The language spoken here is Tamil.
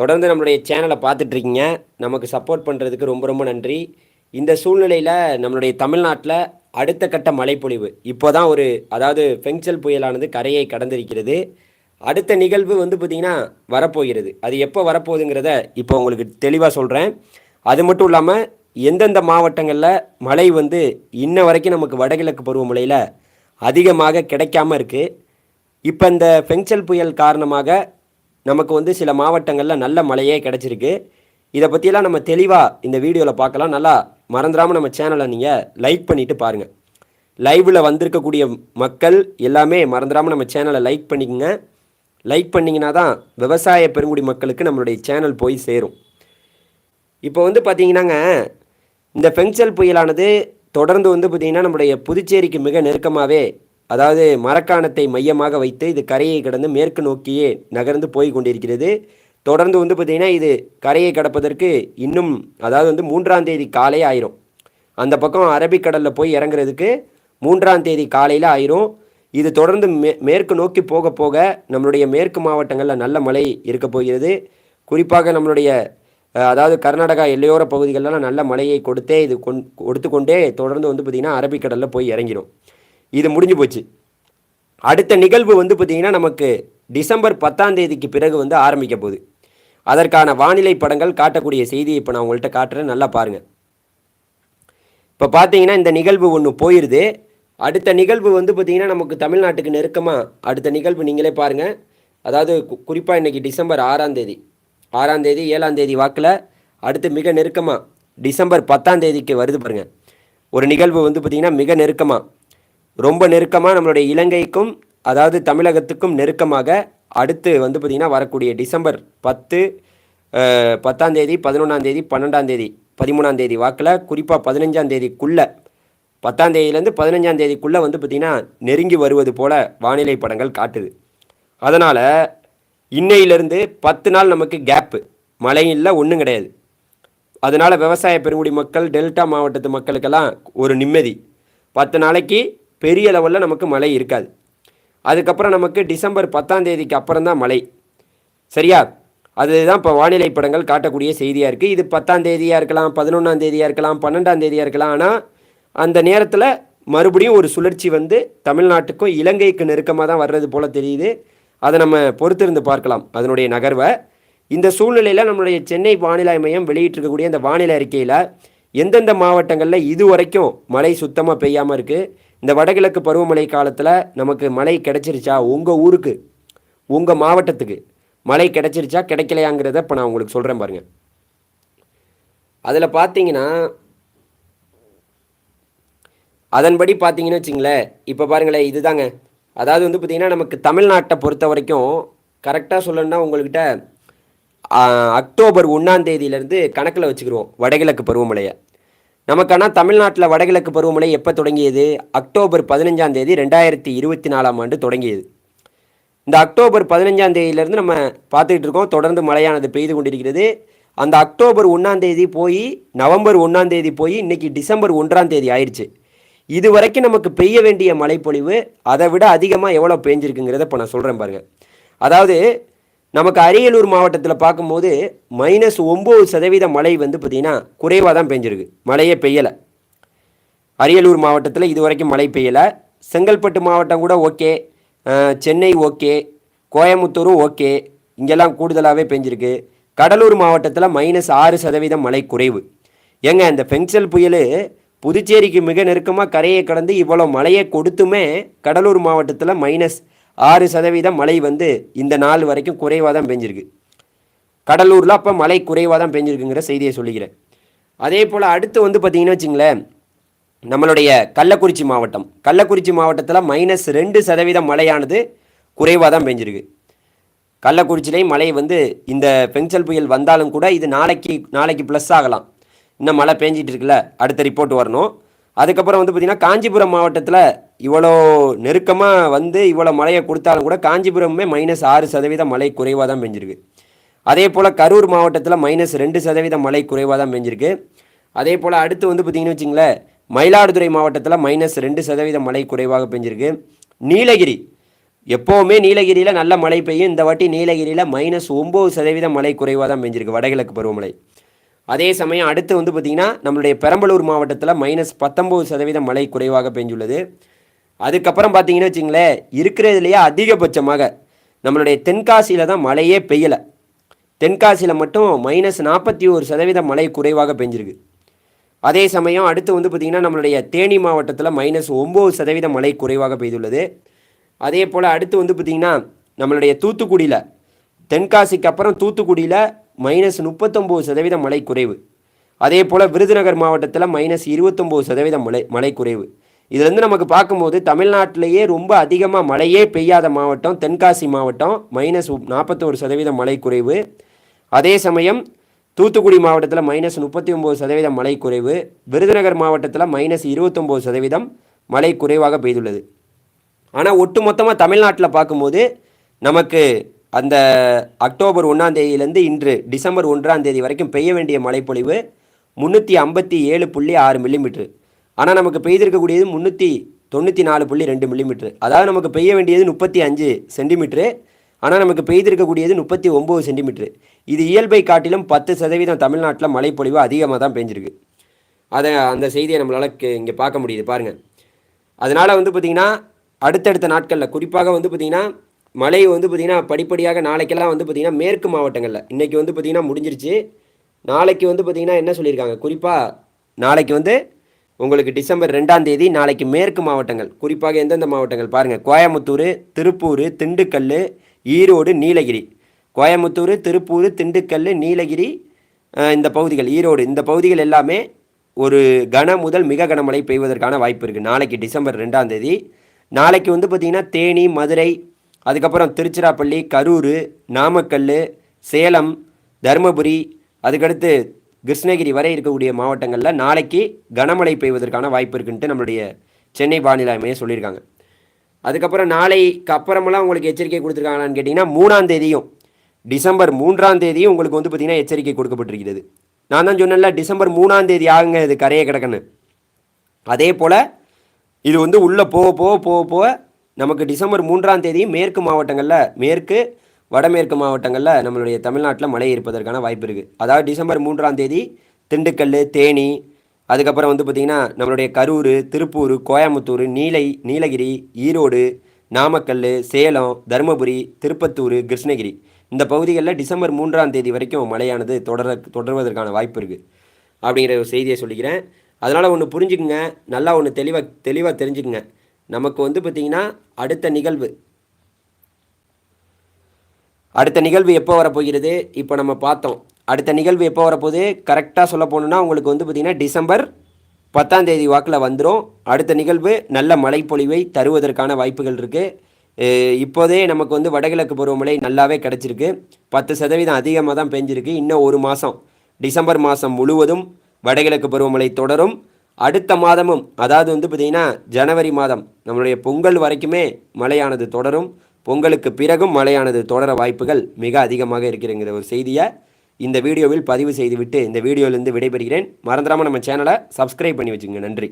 தொடர்ந்து நம்மளுடைய சேனலை பார்த்துட்ருக்கீங்க. நமக்கு சப்போர்ட் பண்ணுறதுக்கு ரொம்ப ரொம்ப நன்றி. இந்த சூழ்நிலையில் நம்மளுடைய தமிழ்நாட்டில் அடுத்த கட்ட மழைப்பொழிவு. இப்போ தான் ஒரு அதாவது ஃபெங்சல் புயலானது கரையை கடந்திருக்கிறது. அடுத்த நிகழ்வு வந்து பார்த்திங்கன்னா வரப்போகிறது. அது எப்போ வரப்போகுதுங்கிறத இப்போ உங்களுக்கு தெளிவாக சொல்கிறேன் அது மட்டும் இல்லாமல் எந்தெந்த மாவட்டங்களில் மழை வந்து இன்ன வரைக்கும் நமக்கு வடகிழக்கு பருவமழையில் அதிகமாக கிடைக்காம இருக்குது இப்போ இந்த ஃபெங்சல் புயல் காரணமாக நமக்கு வந்து சில மாவட்டங்களில் நல்ல மழையே கிடச்சிருக்கு. இதை பற்றியெல்லாம் நம்ம தெளிவாக இந்த வீடியோவில் பார்க்கலாம் நல்லா மறந்துடாமல் நம்ம சேனலை நீங்கள் லைக் பண்ணிவிட்டு பாருங்கள் லைவில் வந்திருக்கக்கூடிய மக்கள் எல்லாமே மறந்துடாமல் நம்ம சேனலை லைக் பண்ணிக்கங்க. லைக் பண்ணிங்கன்னா தான் விவசாய பெருங்குடி மக்களுக்கு நம்மளுடைய சேனல் போய் சேரும். இப்போ வந்து பார்த்தீங்கன்னாங்க இந்த ஃபெங்சல் புயலானது தொடர்ந்து வந்து பார்த்திங்கன்னா நம்முடைய புதுச்சேரிக்கு மிக நெருக்கமாகவே அதாவது மரக்காணத்தை மையமாக வைத்து இது கரையை கடந்து மேற்கு நோக்கியே நகர்ந்து போய் கொண்டிருக்கிறது. தொடர்ந்து வந்து பார்த்திங்கன்னா இது கரையை கடப்பதற்கு இன்னும் அதாவது வந்து மூன்றாம் தேதி காலை ஆயிரும். அந்த பக்கம் அரபிக்கடலில் போய் இறங்குறதுக்கு மூன்றாம் தேதி காலையில் ஆயிரும். இது தொடர்ந்து மே மேற்கு நோக்கி போக போக நம்மளுடைய மேற்கு மாவட்டங்களில் நல்ல மழை இருக்க போகிறது. குறிப்பாக நம்மளுடைய அதாவது கர்நாடகா எல்லையோர பகுதிகளெலாம் நல்ல மழையை கொடுத்தே இது கொண் கொடுத்து கொண்டே தொடர்ந்து வந்து பார்த்திங்கன்னா அரபிக்கடலில் போய் இறங்கிடும் இது முடிஞ்சு போச்சு. அடுத்த நிகழ்வு வந்து பார்த்திங்கன்னா நமக்கு டிசம்பர் பத்தாம் தேதிக்கு பிறகு வந்து ஆரம்பிக்க போகுது. அதற்கான வானிலை படங்கள் காட்டக்கூடிய செய்தியை இப்போ நான் உங்கள்கிட்ட காட்டுறேன். நல்லா பாருங்கள் இப்போ பார்த்தீங்கன்னா இந்த நிகழ்வு ஒன்று போயிடுது அடுத்த நிகழ்வு வந்து பார்த்திங்கன்னா நமக்கு தமிழ்நாட்டுக்கு நெருக்கமாக அடுத்த நிகழ்வு நீங்களே பாருங்கள் அதாவது குறிப்பாக இன்றைக்கி டிசம்பர் ஆறாம் தேதி. ஆறாம் தேதி ஏழாம் தேதி வாக்கில் அடுத்து மிக நெருக்கமாக டிசம்பர் பத்தாம் தேதிக்கு வருது பாருங்கள் ஒரு நிகழ்வு வந்து பார்த்திங்கன்னா மிக நெருக்கமாக ரொம்ப நெருக்கமாக நம்மளுடைய இலங்கைக்கும் அதாவது தமிழகத்துக்கும் நெருக்கமாக அடுத்து வந்து பார்த்திங்கன்னா வரக்கூடிய டிசம்பர் பத்து அஹ், பத்தாம் தேதி பதினொன்றாம் தேதி பன்னெண்டாம் தேதி பதிமூணாம் தேதி வாக்கில் குறிப்பாக பதினஞ்சாம் தேதிக்குள்ளே பத்தாம் தேதியிலேருந்து பதினஞ்சாம் தேதிக்குள்ளே வந்து பார்த்திங்கன்னா நெருங்கி வருவது போல் வானிலை படங்கள் காட்டுது. அதனால் இன்னையிலேருந்து பத்து நாள் நமக்கு கேப்பு மழை இல்லை ஒன்றும் கிடையாது. அதனால் விவசாய பெருங்குடி மக்கள் டெல்டா மாவட்டத்து மக்களுக்கெல்லாம் ஒரு நிம்மதி. பத்து நாளைக்கு பெரிய லெவலில் நமக்கு மழை இருக்காது. அதுக்கப்புறம் நமக்கு டிசம்பர் பத்தாம் தேதிக்கு அப்புறம் தான் மழை. சரியா? அதுதான் இப்போ வானிலை படங்கள் காட்டக்கூடிய செய்தியாக இருக்குது இது பத்தாம் தேதியாக இருக்கலாம் பதினொன்றாம் தேதியாக இருக்கலாம் பன்னெண்டாம் தேதியாக இருக்கலாம். ஆனால் அந்த நேரத்தில் மறுபடியும் ஒரு சுழற்சி வந்து தமிழ்நாட்டுக்கும் இலங்கைக்கு நெருக்கமாக தான் வர்றது போல் தெரியுது. அதை நம்ம பொறுத்திருந்து பார்க்கலாம். அதனுடைய நகர்வை. இந்த சூழ்நிலையில் நம்மளுடைய சென்னை வானிலை மையம் வெளியிட்டிருக்கக்கூடிய அந்த வானிலை அறிக்கையில் எந்தெந்த மாவட்டங்களில் இது வரைக்கும் மழை சுத்தமாக பெய்யாமல் இருக்குது இந்த வடகிழக்கு பருவமழை காலத்தில் நமக்கு மழை கிடச்சிருச்சா? உங்கள் ஊருக்கு உங்கள் மாவட்டத்துக்கு மழை கிடச்சிருச்சா கிடைக்கலையாங்கிறத இப்போ நான் உங்களுக்கு சொல்கிறேன் பாருங்கள் அதில் பார்த்தீங்கன்னா அதன்படி பார்த்தீங்கன்னு வச்சிங்களேன் இப்போ பாருங்களேன் இதுதாங்க. அதாவது வந்து பார்த்திங்கன்னா நமக்கு தமிழ்நாட்டை பொறுத்த வரைக்கும் கரெக்டாக சொல்லணும்னா உங்கள்கிட்ட அக்டோபர் ஒன்றாம் தேதியிலேருந்து கணக்கில் வச்சுக்கிருவோம் வடகிழக்கு பருவமழையை. நமக்கான தமிழ்நாட்டில் வடகிழக்கு பருவமழை எப்போ தொடங்கியது? அக்டோபர் பதினஞ்சாம் தேதி ரெண்டாயிரத்தி இருபத்தி நாலாம் ஆண்டு தொடங்கியது. இந்த அக்டோபர் பதினஞ்சாம் தேதியிலேருந்து நம்ம பார்த்துக்கிட்டு இருக்கோம். தொடர்ந்து மழையானது பெய்து கொண்டிருக்கிறது. அந்த அக்டோபர் ஒன்றாம் தேதி போய் நவம்பர் ஒன்றாம் தேதி போய் இன்னைக்கு டிசம்பர் ஒன்றாம் தேதி ஆயிடுச்சு. இது வரைக்கும் நமக்கு பெய்ய வேண்டிய மழைப்பொழிவு அதை விட அதிகமாக எவ்வளோ பெஞ்சிருக்குங்கிறத இப்போ நான் சொல்கிறேன் பாருங்கள் அதாவது நமக்கு அரியலூர் மாவட்டத்தில் பார்க்கும்போது மைனஸ் ஒம்பது சதவீத மழை வந்து பார்த்திங்கன்னா குறைவாக தான் பெஞ்சிருக்கு. மழையே பெய்யலை. அரியலூர் மாவட்டத்தில் இது வரைக்கும் மழை பெய்யலை. செங்கல்பட்டு மாவட்டம் கூட ஓகே சென்னை ஓகே கோயமுத்தூரும் ஓகே இங்கெல்லாம் கூடுதலாகவே பெஞ்சிருக்கு. கடலூர் மாவட்டத்தில் மைனஸ் ஆறு சதவீதம் மழை குறைவு. ஏங்க இந்த பெங்சல் புயல் புதுச்சேரிக்கு மிக நெருக்கமாக கரையை கடந்து இவ்வளோ மழையை கொடுத்துமே கடலூர் மாவட்டத்தில் மைனஸ் ஆறு சதவீதம் மழை வந்து இந்த நாள் வரைக்கும் குறைவாக தான் பெஞ்சிருக்கு. கடலூரில் அப்போ மழை குறைவாக தான் பெஞ்சிருக்குங்கிற செய்தியை சொல்லிக்கிறேன் அதே போல் அடுத்து வந்து பார்த்தீங்கன்னா வச்சிங்களேன் நம்மளுடைய கள்ளக்குறிச்சி மாவட்டம். கள்ளக்குறிச்சி மாவட்டத்தில் மைனஸ் ரெண்டு சதவீதம் மழையானது குறைவாக தான் பெஞ்சிருக்கு. கள்ளக்குறிச்சிலையும் மழை வந்து இந்த பெஞ்சல் புயல் வந்தாலும் கூட இது நாளைக்கு நாளைக்கு ப்ளஸ் ஆகலாம். இன்னும் மழை பெஞ்சிட்டு இருக்குல்ல அடுத்த ரிப்போர்ட் வரணும். அதுக்கப்புறம் வந்து பார்த்திங்கன்னா காஞ்சிபுரம் மாவட்டத்தில் இவ்வளோ நெருக்கமாக வந்து இவ்வளோ மழையை கொடுத்தாலும் கூட காஞ்சிபுரமே மைனஸ் ஆறு சதவீதம் மழை குறைவாக தான் பெஞ்சிருக்கு. அதே போல் கரூர் மாவட்டத்தில் மைனஸ் ரெண்டு சதவீதம் மழை குறைவாக தான் பெஞ்சிருக்கு. அதே போல் அடுத்து வந்து பார்த்திங்கன்னு வச்சிங்களேன் மயிலாடுதுறை மாவட்டத்தில் மைனஸ் ரெண்டு சதவீதம் மழை குறைவாக பெஞ்சிருக்கு. நீலகிரி எப்போவுமே நீலகிரியில் நல்ல மழை பெய்யும். இந்த வாட்டி நீலகிரியில் மைனஸ் ஒம்பது சதவீதம் மழை குறைவாக தான் பெஞ்சிருக்கு வடகிழக்கு பருவமழை. அதே சமயம் அடுத்து வந்து பார்த்திங்கன்னா நம்மளுடைய பெரம்பலூர் மாவட்டத்தில் மைனஸ் பத்தொம்பது சதவீதம் மழை குறைவாக பெஞ்சுள்ளது. அதுக்கப்புறம் பார்த்தீங்கன்னு வச்சிங்களேன் இருக்கிறதுலையே அதிகபட்சமாக நம்மளுடைய தென்காசியில் தான் மழையே பெய்யலை. தென்காசியில் மட்டும் மைனஸ் நாற்பத்தி ஒரு சதவீதம் மழை குறைவாக பெஞ்சிருக்கு. அதே சமயம் அடுத்து வந்து பார்த்திங்கன்னா நம்மளுடைய தேனி மாவட்டத்தில் மைனஸ் ஒம்பது சதவீதம் மழை குறைவாக பெய்துள்ளது. அதே போல் அடுத்து வந்து பார்த்திங்கன்னா நம்மளுடைய தூத்துக்குடியில் தென்காசிக்கு அப்புறம் தூத்துக்குடியில் மைனஸ் முப்பத்தொம்போது சதவீதம் மழை குறைவு. அதே போல் விருதுநகர் மாவட்டத்தில் மைனஸ் இருபத்தொம்போது சதவீதம் மழை மழை குறைவு. இதுலேருந்து நமக்கு பார்க்கும்போது தமிழ்நாட்டிலேயே ரொம்ப அதிகமாக மழையே பெய்யாத மாவட்டம் தென்காசி மாவட்டம் மைனஸ் நாற்பத்தோரு சதவீதம் மழை குறைவு. அதே சமயம் தூத்துக்குடி மாவட்டத்தில் மைனஸ் முப்பத்தி ஒம்பது சதவீதம் மழை குறைவு. விருதுநகர் மாவட்டத்தில் மைனஸ் இருபத்தொம்போது சதவீதம் மழை குறைவாக பெய்துள்ளது. ஆனால் ஒட்டு மொத்தமாக தமிழ்நாட்டில் பார்க்கும்போது நமக்கு அந்த அக்டோபர் ஒன்றாம் தேதியிலேருந்து இன்று டிசம்பர் ஒன்றாம் தேதி வரைக்கும் பெய்ய வேண்டிய மழைப்பொழிவு முந்நூற்றி ஐம்பத்தி ஏழு புள்ளி ஆறு மில்லிமீட்ரு ஆனால் நமக்கு பெய்திருக்கக்கூடியது முந்நூற்றி தொண்ணூற்றி நாலு புள்ளி ரெண்டு மில்லிமீட்ரு அதாவது நமக்கு பெய்ய வேண்டியது முப்பத்தி அஞ்சு சென்டிமீட்ரு ஆனால் நமக்கு பெய்திருக்கக்கூடியது முப்பத்தி ஒம்பது சென்டிமீட்ரு இது இயல்பை காட்டிலும் பத்து சதவீதம் தமிழ்நாட்டில் மழைப்பொழிவு அதிகமாக தான் பெஞ்சிருக்கு. அதை அந்த செய்தியை நம்மளால் இங்கே பார்க்க முடியுது. பாருங்கள் அதனால் வந்து பார்த்திங்கன்னா அடுத்தடுத்த நாட்களில் குறிப்பாக வந்து பார்த்திங்கன்னா மழை வந்து பார்த்திங்கன்னா படிப்படியாக நாளைக்கெல்லாம் வந்து பார்த்திங்கன்னா மேற்கு மாவட்டங்களில். இன்றைக்கி வந்து பார்த்திங்கன்னா முடிஞ்சிருச்சு. நாளைக்கு வந்து பார்த்திங்கன்னா என்ன சொல்லியிருக்காங்க? குறிப்பாக நாளைக்கு வந்து உங்களுக்கு டிசம்பர் ரெண்டாம் தேதி நாளைக்கு மேற்கு மாவட்டங்கள் குறிப்பாக எந்தெந்த மாவட்டங்கள் பாருங்கள் கோயமுத்தூர் திருப்பூர் திண்டுக்கல் ஈரோடு நீலகிரி. கோயமுத்தூர் திருப்பூர் திண்டுக்கல் நீலகிரி இந்த பகுதிகள் ஈரோடு. இந்த பகுதிகள் எல்லாமே ஒரு கன முதல் மிக கனமழை பெய்வதற்கான வாய்ப்பு இருக்குது நாளைக்கு டிசம்பர் ரெண்டாம் தேதி. நாளைக்கு வந்து பார்த்திங்கன்னா தேனி மதுரை அதுக்கப்புறம் திருச்சிராப்பள்ளி கரூர் நாமக்கல் சேலம் தருமபுரி அதுக்கடுத்து கிருஷ்ணகிரி வரை இருக்கக்கூடிய மாவட்டங்களில் நாளைக்கு கனமழை பெய்வதற்கான வாய்ப்பு இருக்குன்ட்டு நம்மளுடைய சென்னை வானிலை மையம் சொல்லியிருக்காங்க. அதுக்கப்புறம் நாளைக்கு அப்புறமெல்லாம் உங்களுக்கு எச்சரிக்கை கொடுத்துருக்காங்களான்னு கேட்டிங்கன்னா மூணாம் தேதியும் டிசம்பர் மூன்றாம் தேதியும் உங்களுக்கு வந்து பார்த்திங்கன்னா எச்சரிக்கை கொடுக்கப்பட்டிருக்கிறது. நான் தான் சொன்னேன்ல டிசம்பர் மூணாம் தேதி ஆகுங்க இது கரையை கிடக்குன்னு. அதே போல் இது வந்து உள்ளே போக போக போக போக நமக்கு டிசம்பர் மூன்றாம் தேதி மேற்கு மாவட்டங்களில் மேற்கு வடமேற்கு மாவட்டங்களில் நம்மளுடைய தமிழ்நாட்டில் மழை இருப்பதற்கான வாய்ப்பு இருக்குது அதாவது டிசம்பர் மூன்றாம் தேதி திண்டுக்கல் தேனி அதுக்கப்புறம் வந்து பார்த்திங்கன்னா நம்மளுடைய கரூர் திருப்பூர் கோயம்புத்தூர் நீலை நீலகிரி ஈரோடு நாமக்கல் சேலம் தருமபுரி திருப்பத்தூர் கிருஷ்ணகிரி. இந்த பகுதிகளில் டிசம்பர் மூன்றாம் தேதி வரைக்கும் மழையானது தொடர தொடர்வதற்கான வாய்ப்பு இருக்குது அப்படிங்கிற ஒரு செய்தியை சொல்லிக்கிறேன். அதனால் ஒன்று புரிஞ்சுக்குங்க. நல்லா ஒன்று தெளிவாக தெளிவாக தெரிஞ்சுக்குங்க. நமக்கு வந்து பார்த்திங்கன்னா அடுத்த நிகழ்வு அடுத்த நிகழ்வு எப்போ வரப்போகிறது? இப்போ நம்ம பார்த்தோம். அடுத்த நிகழ்வு எப்போ வரப்போகுது? கரெக்டாக சொல்ல போகணுன்னா உங்களுக்கு வந்து பார்த்திங்கன்னா டிசம்பர் பத்தாம் தேதி வாக்கில் வந்துடும் அடுத்த நிகழ்வு நல்ல மழைப்பொழிவை தருவதற்கான வாய்ப்புகள் இருக்குது இப்போதே நமக்கு வந்து வடகிழக்கு பருவமழை நல்லாவே கிடச்சிருக்கு. பத்து சதவீதம் அதிகமாக தான் பெஞ்சிருக்கு. இன்னும் ஒரு மாதம் டிசம்பர் மாதம் முழுவதும் வடகிழக்கு பருவமழை தொடரும். அடுத்த மாதமும் அதாவது வந்து பார்த்திங்கன்னா ஜனவரி மாதம் நம்மளுடைய பொங்கல் வரைக்குமே மழையானது தொடரும். பொங்கலுக்கு பிறகும் மழையானது தொடர வாய்ப்புகள் மிக அதிகமாக இருக்கிறங்கிற ஒரு செய்தியை இந்த வீடியோவில் பதிவு செய்துவிட்டு இந்த வீடியோவிலிருந்து விடைபெறுகிறேன். மறந்துடாமல் நம்ம சேனலை சப்ஸ்கிரைப் பண்ணி வச்சுங்க. நன்றி.